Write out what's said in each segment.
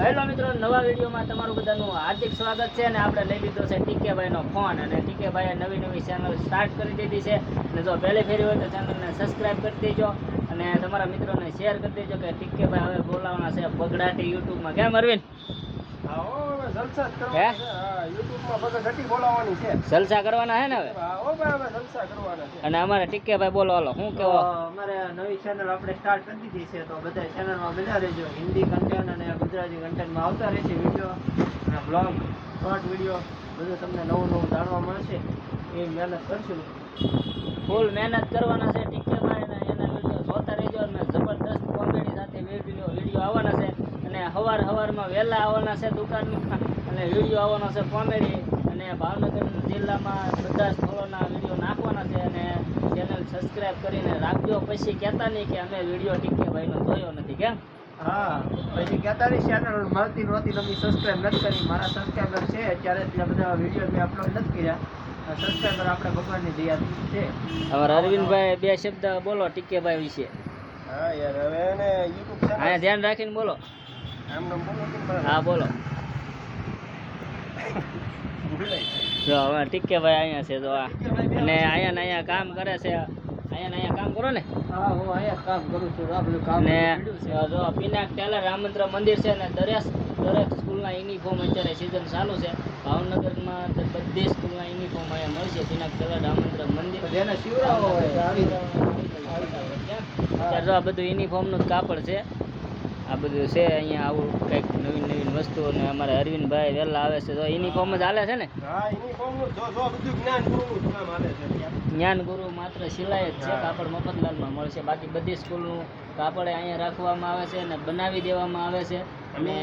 Hello મિત્રો, નવા વિડીયોમાં તમારું બધાનું હાર્દિક સ્વાગત છે અને આપણે લઈ લીધો છે ટીકેભાઈનો ફોન. અને ટીકેભાઈએ નવી નવી ચેનલ સ્ટાર્ટ કરી દીધી છે. અને જો પહેલી ફેરી હોય તો ચેનલને સબસ્ક્રાઈબ કરી દેજો. અને તમારા મિત્રોને શેર કરી દેજો કે ટીકેભાઈ હવે બોલાવવાના છે બગડાટી યુટ્યુબમાં. કેમ અરવિંદ? હા, હો, જલસા હે? હા, કરવાના છે ને હવે? હા, હો ભાઈ. અને અમારે ટીકેભાઈ બોલો હાલો શું કેવો? અમારે નવી ચેનલ આપણે સ્ટાર્ટ કરી દીધી છે તો બધા ચેનલમાં બધા રહેજો. હિન્દી કન્ટેન્ટ અને ગુજરાતી કન્ટેન્ટમાં આવતા રહેશે વીડિયો અને બ્લોગ શોર્ટ વીડિયો બધું તમને નવું નવું જાણવા મળશે. એ મહેનત કરશું. ફૂલ મહેનત કરવાના છે ટીકે ભાઈ એના વીડિયો જોતા રહેજો અને જબરદસ્ત કોમેડી સાથે વીડિયો વીડિયો આવવાના છે અને હવાર હવારમાં વહેલા આવવાના છે દુકાનમાં અને વીડિયો આવવાનો છે કોમેડી. અને ભાવનગર જિલ્લામાં બધા સ્થળોના વીડિયો નાખવાના છે અને ચેનલ સબસ્ક્રાઇબ કરીને રાખજો. પછી કહેતા નહીં કે અમે વીડિયો ટીકેભાઈનો જોયો નથી કેમ? હા પછી કહેતા નહીં ચેનલ મળતી નહોતી તમે સબસ્ક્રાઈબ નથી કરી. મારા સબસ્ક્રાઈબર છે અત્યારે એટલા બધા વીડિયો મેં અપલોડ નથી કર્યા. સબસ્ક્રાઈબર આપણે ભગવાનની દયાથી છે. હવે અરવિંદભાઈ બે શબ્દ બોલો ટીકેભાઈ વિશે. હા યાર હવે એને યુટ્યુબ ચેનલ ધ્યાન રાખીને બોલો. હા બોલો. જો હવે ટીકેભાઈ અહીંયા છે તો આ. અને અહીંયા ને અહીંયા કામ કરે છે. અહીંયા ને અહીંયા કામ કરો ને. હા હું અહીંયા કામ કરું છું આપણું કામ ને જો પિનાક ટેલર રામચંદ્ર મંદિર છે ને દરેક દરેક સ્કૂલના યુનિફોર્મ અત્યારે સિઝન ચાલુ છે. ભાવનગરમાં તો બધી સ્કૂલના યુનિફોર્મ અહીંયા મળશે પિનાક ટેલર રામચંદ્ર મંદિર. જેને શિવરાવો હોય આવી જો આ બધું યુનિફોર્મનું જ કાપડ છે. આ બધું છે અહીંયા આવું કંઈક નવીન નવીન વસ્તુ અને અમારે અરવિંદભાઈ વહેલા આવે છે. તો યુનિફોર્મ જ હાલે છે ને? જ્ઞાન ગુરુ માત્ર સિલાઈ જ છે કાપડ મફતલાલમાં મળશે બાકી બધી સ્કૂલનું કાપડ અહીંયા રાખવામાં આવે છે અને બનાવી દેવામાં આવે છે. અને.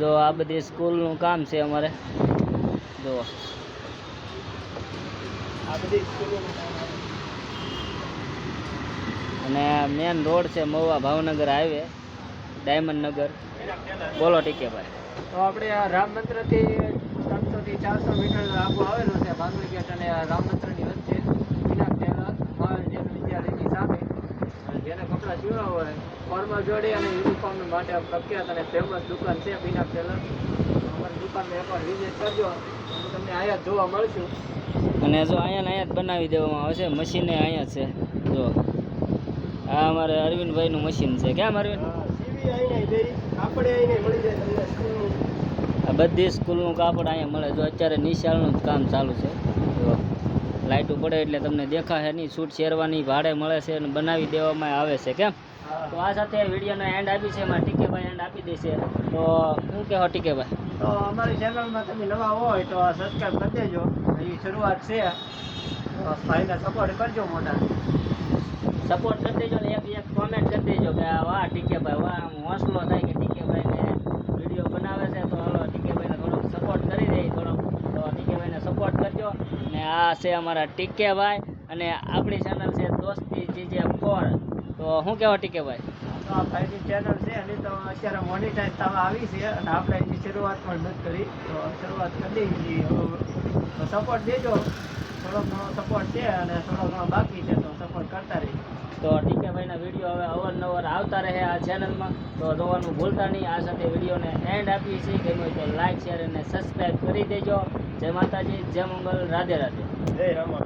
જો આ બધી સ્કૂલનું કામ છે અમારે. જો. આ બધી સ્કૂલનું કામ. અને મેન રોડ છે મહુવા ભાવનગર હાઈવે ડાયમંડ નગર. બોલો ટીકે ભાઈ. તો આપણે આ રામ મંત્રથી ત્રણસો થી ચારસો મીટર આગું આવેલું છે બાંધવી ગેટ અને રામ મંત્રની વચ્ચે વિનાક ટેલર મહાવિદ્યાલય વિદ્યાલયની સામે. જેને કપડાં સીવડાવવા હોય ફોર્મલ જોડી અને યુનિફોર્મ માટે પ્રખ્યાત અને ફેમસ દુકાન છે વિનાક ટેલર અમારી દુકાનમાં એકવાર વિઝિટ કરજો. હું તમને અહીંયા જોવા મળશું. અને જો અહીંયા ને અહીંયા જ બનાવી દેવામાં આવે છે મશીને અહીંયા છે. જો. આ અમારે અરવિંદભાઈનું મશીન છે. કેમ અરવિંદ? આ બધી સ્કૂલનું કાપડ અહીંયા મળે. જો અત્યારે નિશાળનું જ કામ ચાલુ છે. લાઇટો પડે એટલે તમને દેખાશે નહીં. સૂટ શેરવાની ભાડે મળે છે અને બનાવી દેવામાં આવે છે. કેમ? તો આ સાથે વિડીયોનો એન્ડ આપી છે. એમાં ટીકેભાઈ એન્ડ આપી દેશે. તો શું કહેવો ટીકેભાઈ? તો અમારી ચેનલમાં તમે નવા હોય તો સબસ્ક્રાઈબ કરી દેજો. એ શરૂઆત છે. ભાઈને સપોર્ટ કરજો મોટા. સપોર્ટ કરી દેજો ને એક એક કોમેન્ટ કરી દેજો કે વાહ ટીકેભાઈ, વાહ, આમ હોસલો થાય કે ટીકેભાઈને વીડિયો બનાવે છે, તો હાલો ટીકેભાઈને થોડોક સપોર્ટ કરી દે, થોડોક, તો ટીકેભાઈને સપોર્ટ કરજો. ને આ છે અમારા ટીકેભાઈ અને આપણી ચેનલ છે દોસ્તી જીજે ફોર. તો શું કહેવા ટીકેભાઈ? તો આ ભાઈની ચેનલ છે અને તો અત્યારે મોનિટાઈઝ થવા આવી છે અને આપણે શરૂઆત પણ નથી કરી. તો શરૂઆત કરી તો સપોર્ટ દેજો. થોડોક ઘણો સપોર્ટ છે અને થોડો ઘણો બાકી છે તો સપોર્ટ કરતા રહીએ તો ટીકેભાઈના વીડિયો હવે અવારનવાર આવતા રહે આ ચેનલમાં તો જોવાનું ભૂલતા નહીં, આ સાથે વિડીયોને એન્ડ આપીએ છીએ. ગમ્યું તો લાઇક શેર અને સબસ્ક્રાઈબ કરી દેજો. જય માતાજી, જય મંગલ, રાધે રાધે. જય રામા